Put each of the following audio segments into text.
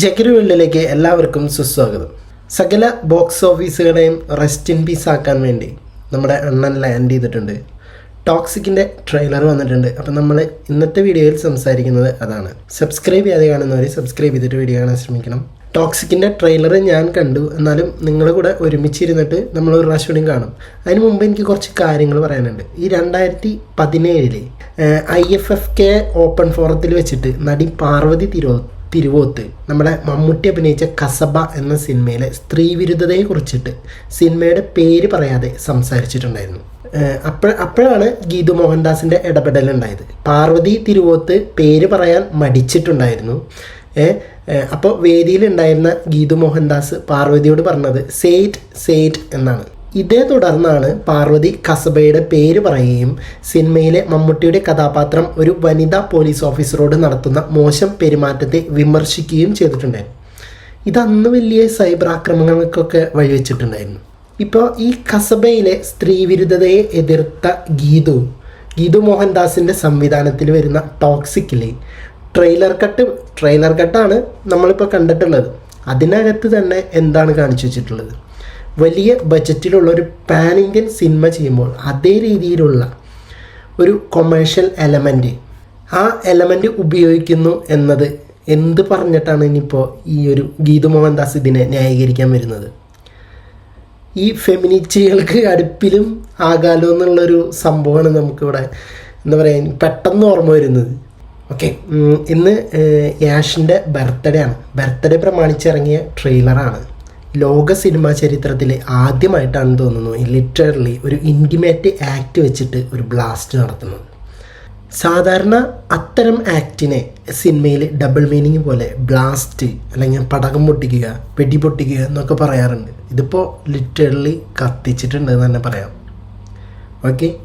ജഗരു വേൾഡിലേക്ക് എല്ലാവർക്കും സുസ്വാഗതം. സകല ബോക്സ് ഓഫീസുകളെയും റെസ്റ്റ് ഇൻ പീസ് ആക്കാൻ വേണ്ടി നമ്മുടെ അണ്ണൻ ലാൻഡ് ചെയ്തിട്ടുണ്ട്. ടോക്സിക്കിന്റെ ട്രെയിലർ വന്നിട്ടുണ്ട്. അപ്പം നമ്മൾ ഇന്നത്തെ വീഡിയോയിൽ സംസാരിക്കുന്നത് അതാണ്. സബ്സ്ക്രൈബ് ചെയ്യാതെ കാണുന്നവർ സബ്സ്ക്രൈബ് ചെയ്തിട്ട് വീഡിയോ കാണാൻ ശ്രമിക്കണം. ടോക്സിക്കിന്റെ ട്രെയിലർ ഞാൻ കണ്ടു. എന്നാലും നിങ്ങളുടെ കൂടെ ഒരുമിച്ചിരുന്നിട്ട് നമ്മൾ ഒരു പ്രാവശ്യം കാണും. അതിന് മുമ്പ് എനിക്ക് കുറച്ച് കാര്യങ്ങൾ പറയാനുണ്ട്. ഈ രണ്ടായിരത്തി പതിനേഴിൽ I F F K open ഫോറത്തിൽ വെച്ചിട്ട് നടി പാർവതി തിരുവോ തിരുവോത്ത് നമ്മുടെ മമ്മൂട്ടി അഭിനയിച്ച കസബ എന്ന സിനിമയിലെ സ്ത്രീവിരുദ്ധതയെ കുറിച്ചിട്ട് സിനിമയുടെ പേര് പറയാതെ സംസാരിച്ചിട്ടുണ്ടായിരുന്നു. അപ്പോൾ അപ്പോഴാണ് ഗീതു മോഹൻദാസിന്റെ ഇടപെടലുണ്ടായത്. പാർവതി തിരുവോത്ത് പേര് പറയാൻ മടിച്ചിട്ടുണ്ടായിരുന്നു. അപ്പോൾ വേദിയിലുണ്ടായിരുന്ന ഗീതു മോഹൻദാസ് പാർവതിയോട് പറഞ്ഞത് സേറ്റ് സേറ്റ് എന്നാണ്. ഇതേ തുടർന്നാണ് പാർവതി കസബയുടെ പേര് പറയുകയും സിനിമയിലെ മമ്മൂട്ടിയുടെ കഥാപാത്രം ഒരു വനിതാ പോലീസ് ഓഫീസറോട് നടത്തുന്ന മോശം പെരുമാറ്റത്തെ വിമർശിക്കുകയും ചെയ്തിട്ടുണ്ട്. ഇതന്ന് വലിയ സൈബർ ആക്രമണങ്ങൾക്കൊക്കെ വഴിവെച്ചിട്ടുണ്ടായിരുന്നു. ഇപ്പോൾ ഈ കസബയിലെ സ്ത്രീവിരുദ്ധതയെ എതിർത്ത ഗീതു ഗീതു മോഹൻദാസിന്റെ സംവിധാനത്തിൽ വരുന്ന ടോക്സിക്കിലെ ട്രെയിലർ കട്ട് ട്രെയിലർ കട്ടാണ് നമ്മളിപ്പോൾ കണ്ടിട്ടുള്ളത്. അതിനകത്ത് തന്നെ എന്താണ് കാണിച്ചു വെച്ചിട്ടുള്ളത്? വലിയ ബജറ്റിലുള്ള ഒരു പാൻ ഇന്ത്യൻ സിനിമ ചെയ്യുമ്പോൾ അതേ രീതിയിലുള്ള ഒരു കൊമേഴ്ഷ്യൽ എലമെന്റ് ആ എലമെന്റ് ഉപയോഗിക്കുന്നു എന്നത് എന്ത് പറഞ്ഞിട്ടാണ് ഇനിയിപ്പോൾ ഈ ഒരു ഗീതു മോഹൻദാസ് ഇതിനെ ന്യായീകരിക്കാൻ വരുന്നത്? ഈ ഫെമിനിറ്റികൾക്ക് അടുപ്പിലും ആകാലോ എന്നുള്ളൊരു സംഭവമാണ് നമുക്കിവിടെ എന്താ പറയുക പെട്ടെന്ന് ഓർമ്മ വരുന്നത്. ഓക്കെ ഇന്ന് യാഷിന്റെ ബർത്ത്ഡേ ആണ്. ബർത്ത്ഡേ പ്രമാണിച്ചിറങ്ങിയ ട്രെയിലറാണ് ലോക സിനിമാ ചരിത്രത്തിലെ ആദ്യമായിട്ടാണ് തോന്നുന്നു ലിറ്ററലി ഒരു ഇന്റിമേറ്റ് ആക്ട് വെച്ചിട്ട് ഒരു ബ്ലാസ്റ്റ് നടത്തുന്നത്. സാധാരണ അത്തരം ആക്ടിനെ സിനിമയിൽ ഡബിൾ മീനിങ് പോലെ ബ്ലാസ്റ്റ് അല്ലെങ്കിൽ പടകം പൊട്ടിക്കുക വെടി പൊട്ടിക്കുക എന്നൊക്കെ പറയാറുണ്ട്. ഇതിപ്പോൾ ലിറ്ററലി കത്തിച്ചിട്ടുണ്ട് എന്ന് തന്നെ പറയാം. ഓക്കെ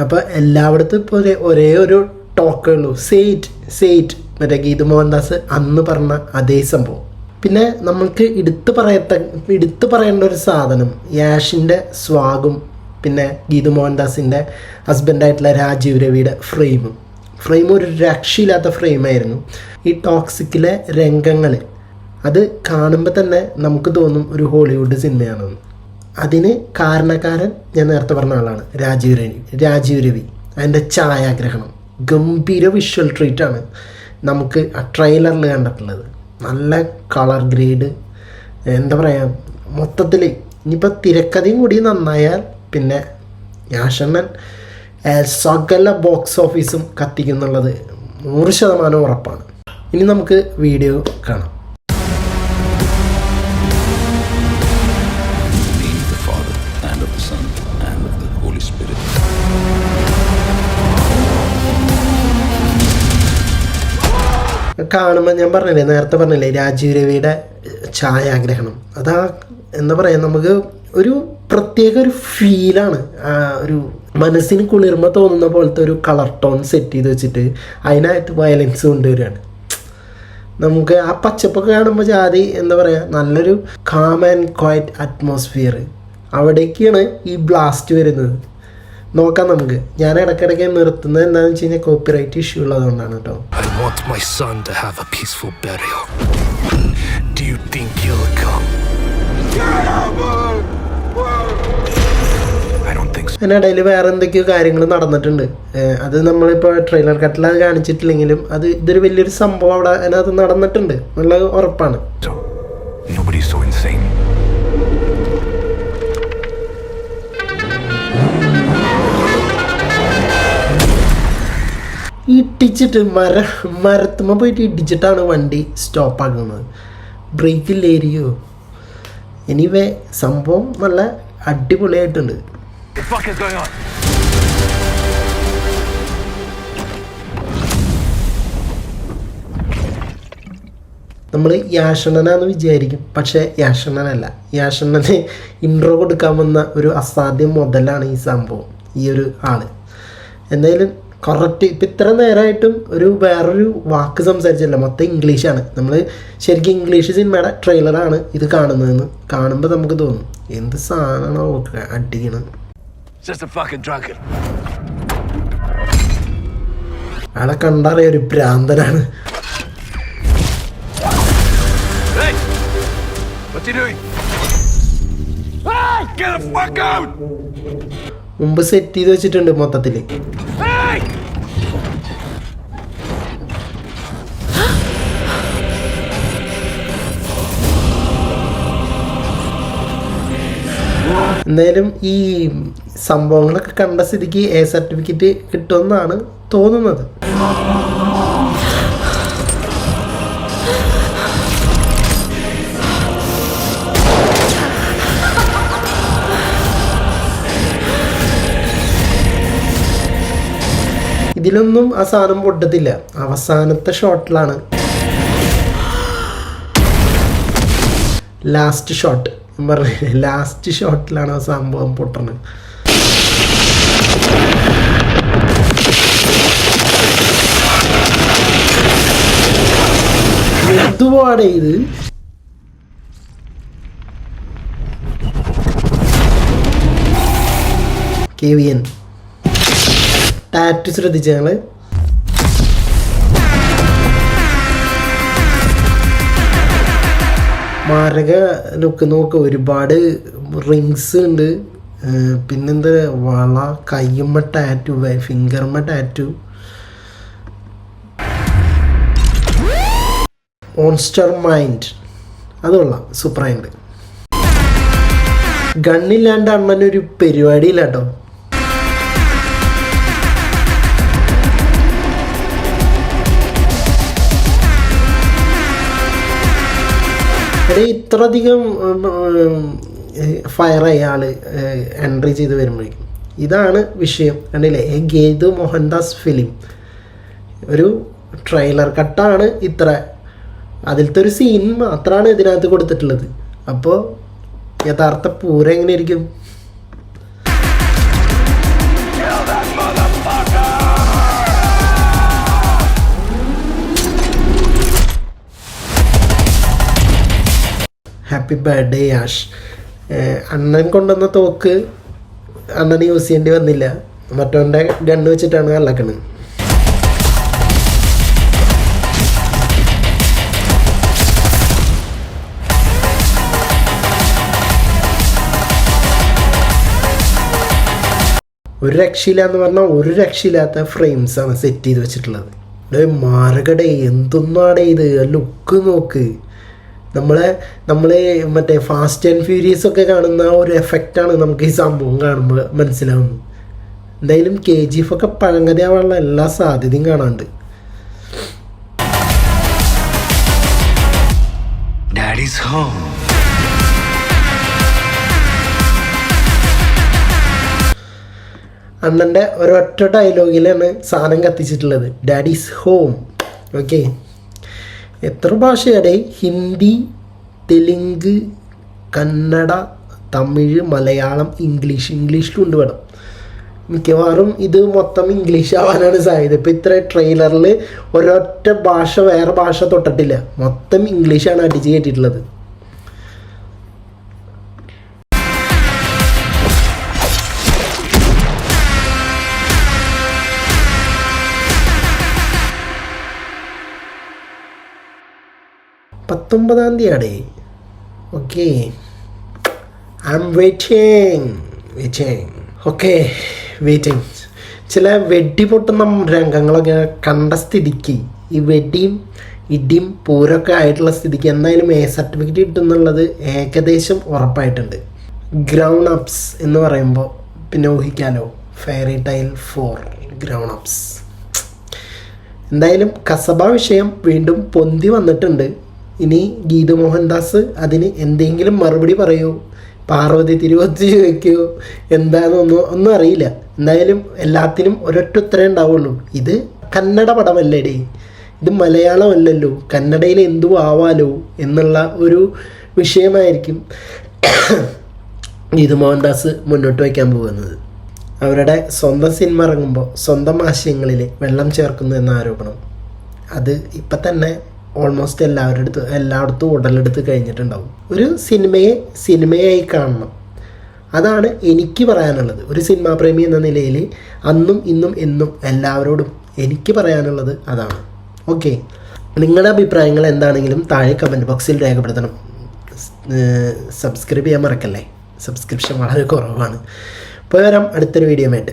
അപ്പോൾ എല്ലായിടത്തും ഇപ്പോൾ ഒരേ ഒരേ ഒരു ടോക്കേ ഉള്ളൂ. സെയ്റ്റ് സെയ്റ്റ് മറ്റേ ഗീതു മോഹൻദാസ് അന്ന് പറഞ്ഞ അതേ സംഭവം. പിന്നെ നമ്മൾക്ക് എടുത്തു പറയത്ത എടുത്തു പറയേണ്ട ഒരു സാധനം യാഷിന്റെ സ്വാഗും പിന്നെ ഗീതു മോഹൻദാസിന്റെ ഹസ്ബൻഡായിട്ടുള്ള രാജീവ് രവിയുടെ ഫ്രെയിമും. ഫ്രെയിം ഒരു രക്ഷയില്ലാത്ത ഫ്രെയിമായിരുന്നു ഈ ടോക്സിക്കിലെ രംഗങ്ങൾ അത് കാണുമ്പോൾ തന്നെ നമുക്ക് തോന്നും ഒരു ഹോളിവുഡ് സിനിമയാണെന്ന് അതിന് കാരണക്കാരൻ ഞാൻ നേരത്തെ പറഞ്ഞ ആളാണ് രാജീവ് രവി. രാജീവ് രവി അതിന്റെ ഛായാഗ്രഹണം. ഗംഭീര വിഷ്വൽ ട്രീറ്റാണ് നമുക്ക് ആ ട്രെയിലറിൽ കണ്ടിട്ടുള്ളത്. നല്ല കളർ ഗ്രേഡ് എന്താ പറയുക മൊത്തത്തിൽ ഇനിയിപ്പോൾ തിരക്കഥയും കൂടി നന്നായാൽ പിന്നെ യാഷണ്ണൻ സകല ബോക്സ് ഓഫീസും കത്തിക്കുന്നുള്ളത് നൂറ് ശതമാനം ഉറപ്പാണ്. ഇനി നമുക്ക് വീഡിയോ കാണാം. കാണുമ്പോൾ ഞാൻ പറഞ്ഞില്ലേ നേരത്തെ പറഞ്ഞില്ലേ രാജീവ് രവിയുടെ ഛായാഗ്രഹണം അതാ എന്താ പറയുക നമുക്ക് ഒരു പ്രത്യേക ഒരു ഫീലാണ് ഒരു മനസ്സിന് കുളിർമ തോന്നുന്ന പോലത്തെ ഒരു കളർ ടോൺ സെറ്റ് ചെയ്ത് വെച്ചിട്ട് അതിനകത്ത് വയലൻസ് കൊണ്ടുവരികയാണ്. നമുക്ക് ആ പച്ചപ്പൊക്കെ കാണുമ്പോൾ ജാതി എന്താ പറയുക നല്ലൊരു കാം ആൻഡ് ക്വയറ്റ് അറ്റ്മോസ്ഫിയർ അവിടേക്കാണ് ഈ ബ്ലാസ്റ്റ് വരുന്നത്. നോക്കാം നമുക്ക് ഞാൻ ഇടയ്ക്കിടയ്ക്ക് നിർത്തുന്നത് എന്താണെന്ന് വെച്ച് കഴിഞ്ഞാൽ കോപ്പി റൈറ്റ് ഇഷ്യൂ ഉള്ളതുകൊണ്ടാണ് കേട്ടോ. അതിനിടയിൽ വേറെ എന്തൊക്കെയോ കാര്യങ്ങൾ നടന്നിട്ടുണ്ട് അത് നമ്മളിപ്പോൾ ട്രെയിലർ കട്ടിൽ അത് കാണിച്ചിട്ടില്ലെങ്കിലും അത് ഇതൊരു വലിയൊരു സംഭവം അവിടെ അതിനകത്ത് നടന്നിട്ടുണ്ട് എന്നുള്ളത് ഉറപ്പാണ്. Nobody's so insane. ഇടിച്ചിട്ട് മര മരത്തുമ്മ പോയിട്ട് ഇടിച്ചിട്ടാണ് വണ്ടി സ്റ്റോപ്പാക്കുന്നത് ബ്രേക്കില്ലേരിയോ എനിവേ സംഭവം നല്ല അടിപൊളിയായിട്ടുണ്ട്? നമ്മൾ യാഷണനാന്ന് വിചാരിക്കും. പക്ഷേ യാഷണനല്ല യാഷണന് ഇൻട്രോ കൊടുക്കാൻ വന്ന ഒരു അസാധ്യം മുതലാണ് ഈ സംഭവം. ഈ ഒരു ആൾ. എന്തായാലും കറക്റ്റ് ഇപ്പം ഇത്ര നേരമായിട്ടും ഒരു വേറൊരു വാക്ക് സംസാരിച്ചല്ല മൊത്തം ഇംഗ്ലീഷാണ് നമ്മൾ ശരിക്കും ഇംഗ്ലീഷ് സിനിമയുടെ ട്രെയിലറാണ് ഇത് കാണുന്നതെന്ന് കാണുമ്പോൾ നമുക്ക് തോന്നും. എന്ത് സാധനമാണോ അടിക്കണം. അയാളെ കണ്ടറിയ ഒരു ഭ്രാന്തനാണ്! മുമ്പ് സെറ്റ് ചെയ്ത് വെച്ചിട്ടുണ്ട് മൊത്തത്തിൽ എന്തായാലും ഈ സംഭവങ്ങളൊക്കെ കണ്ട സ്ഥിതിക്ക് എ സർട്ടിഫിക്കറ്റ് കിട്ടുമെന്നാണ് തോന്നുന്നത്. ഇതിലൊന്നും ആ സാധനം പൊട്ടത്തില്ല. അവസാനത്തെ ഷോട്ടിലാണ് ലാസ്റ്റ് ഷോട്ട് പറഞ്ഞ ലാസ്റ്റ് ഷോട്ടിലാണ് സംഭവം പൊട്ടണത് എന്തുവാടേ ഇത്? K V N. ടാറ്റു ശ്രദ്ധിച്ചു ഞങ്ങൾ? മാരക ലുക്ക് നോക്ക്. ഒരുപാട് റിങ്സ് ഉണ്ട് പിന്നെന്താ? വള കയ്യുമ്മ ടാറ്റു ഫിംഗർമ്മ ടാറ്റു മോൺസ്റ്റർ മൈൻഡ് അത് കൊള്ളാം. സൂപ്പറായിട്ട് ഗണ്ണില്ലാണ്ട് അണ്ണനൊരു പരിപാടിയില്ല കേട്ടോ എടേ ഇത്രയധികം ഫയറായി ആൾ എൻട്രി ചെയ്ത് വരുമ്പോഴേക്കും. ഇതാണ് വിഷയം. കണ്ടില്ലേ? എ ഗേതു മോഹൻദാസ് ഫിലിം ഒരു ട്രെയിലർ കട്ടാണ് ഇത്ര. അതിലത്തെ ഒരു സീൻ മാത്രമാണ് ഇതിനകത്ത് കൊടുത്തിട്ടുള്ളത്. അപ്പോൾ യഥാർത്ഥ പൂരം എങ്ങനെയായിരിക്കും? ഹാപ്പി ബർത്ത്ഡേ ആഷ് അണ്ണൻ കൊണ്ടുവന്ന തോക്ക് അണ്ണന് യൂസ് ചെയ്യേണ്ടി വന്നില്ല. മറ്റവന്റെ ഗണ്ണ് വെച്ചിട്ടാണ് കള്ളക്കണ്. ഒരു രക്ഷയില്ല എന്ന് പറഞ്ഞാൽ ഒരു രക്ഷയില്ലാത്ത ഫ്രെയിംസ് ആണ് സെറ്റ് ചെയ്ത് വെച്ചിട്ടുള്ളത്. മാറുകടേ എന്തൊന്നാടേ ഇത്? ലുക്ക് നോക്ക്. നമ്മളെ നമ്മൾ മറ്റേ ഫാസ്റ്റ് ആൻഡ് ഫ്യൂരിയസ് ഒക്കെ കാണുന്ന ഒരു എഫക്റ്റാണ് നമുക്ക് ഈ സംഭവം കാണുമ്പോൾ മനസ്സിലാവുന്നത്. എന്തായാലും കെ ജി എഫ് ഒക്കെ പഴങ്കഥയാവാനുള്ള എല്ലാ സാധ്യതയും കാണാണ്ട് Daddy's home. അണ്ണന്റെ ഒരൊറ്റ ഡയലോഗിലാണ് സാധനം കത്തിച്ചിട്ടുള്ളത്. ഡാഡീസ് ഹോം ഓക്കെ എത്ര ഭാഷയുടെ? ഹിന്ദി തെലുങ്ക് കന്നഡ തമിഴ് മലയാളം ഇംഗ്ലീഷ്. ഇംഗ്ലീഷിലുണ്ട് വേണം. മിക്കവാറും ഇത് മൊത്തം ഇംഗ്ലീഷ് ആവാനാണ് സാധ്യത. ഇപ്പം ഇത്ര ട്രെയിലറിൽ ഒരൊറ്റ ഭാഷ വേറെ ഭാഷ തൊട്ടിട്ടില്ല. മൊത്തം ഇംഗ്ലീഷാണ് അടിച്ച് കയറ്റിയിട്ടുള്ളത് പത്തൊമ്പതാം തീയതിയാണ് okay I'm waiting waiting okay waiting ചില വെടി പൊട്ടുന്ന രംഗങ്ങളൊക്കെ കണ്ട സ്ഥിതിക്ക് ഈ വെടിയും ഇടിയും പൂരമൊക്കെ ആയിട്ടുള്ള സ്ഥിതിക്ക് എന്തായാലും എ സർട്ടിഫിക്കറ്റ് കിട്ടുന്നുള്ളത് ഏകദേശം ഉറപ്പായിട്ടുണ്ട്. ഗ്രൗണ്ട് അപ്സ് എന്ന് പറയുമ്പോൾ പിന്നെ ഊഹിക്കാലോ. Fairy tale for grown ups എന്തായാലും കസബ വിഷയം വീണ്ടും പൊന്തി വന്നിട്ടുണ്ട്. ഇനി ഗീതമോഹൻദാസ് അതിന് എന്തെങ്കിലും മറുപടി പറയൂ. പാർവതി തിരുവത്തി വയ്ക്കുമോ എന്താണെന്നൊന്നും ഒന്നും അറിയില്ല. എന്തായാലും എല്ലാത്തിനും ഒരൊറ്റ ഉത്തരേ ഉണ്ടാവുള്ളൂ. ഇത് കന്നഡ പടമല്ലേടേ. ഇത് മലയാളമല്ലല്ലോ. കന്നഡയിൽ എന്തു ആവാലോ എന്നുള്ള ഒരു വിഷയമായിരിക്കും ഗീതു മോഹൻദാസ് മുന്നോട്ട് വയ്ക്കാൻ പോകുന്നത്. അവരുടെ സ്വന്തം സിനിമ ഇറങ്ങുമ്പോൾ സ്വന്തം ആശയങ്ങളിൽ വെള്ളം ചേർക്കുന്നു എന്ന ആരോപണം. അത് ഇപ്പം തന്നെ ഓൾമോസ്റ്റ് എല്ലാവരുടെ അടുത്ത് എല്ലായിടത്തും ഉടലെടുത്ത് കഴിഞ്ഞിട്ടുണ്ടാവും. ഒരു സിനിമയെ സിനിമയായി കാണണം. അതാണ് എനിക്ക് പറയാനുള്ളത്. ഒരു സിനിമാ പ്രേമി എന്ന നിലയിൽ അന്നും ഇന്നും എന്നും എല്ലാവരോടും എനിക്ക് പറയാനുള്ളത് അതാണ്. ഓക്കെ. നിങ്ങളുടെ അഭിപ്രായങ്ങൾ എന്താണെങ്കിലും താഴെ കമന്റ് ബോക്സിൽ രേഖപ്പെടുത്തണം. സബ്സ്ക്രൈബ് ചെയ്യാൻ മറക്കല്ലേ? സബ്സ്ക്രിപ്ഷൻ വളരെ കുറവാണ്. പോയി വരാം. അടുത്തൊരു വീഡിയോ ആയിട്ട്.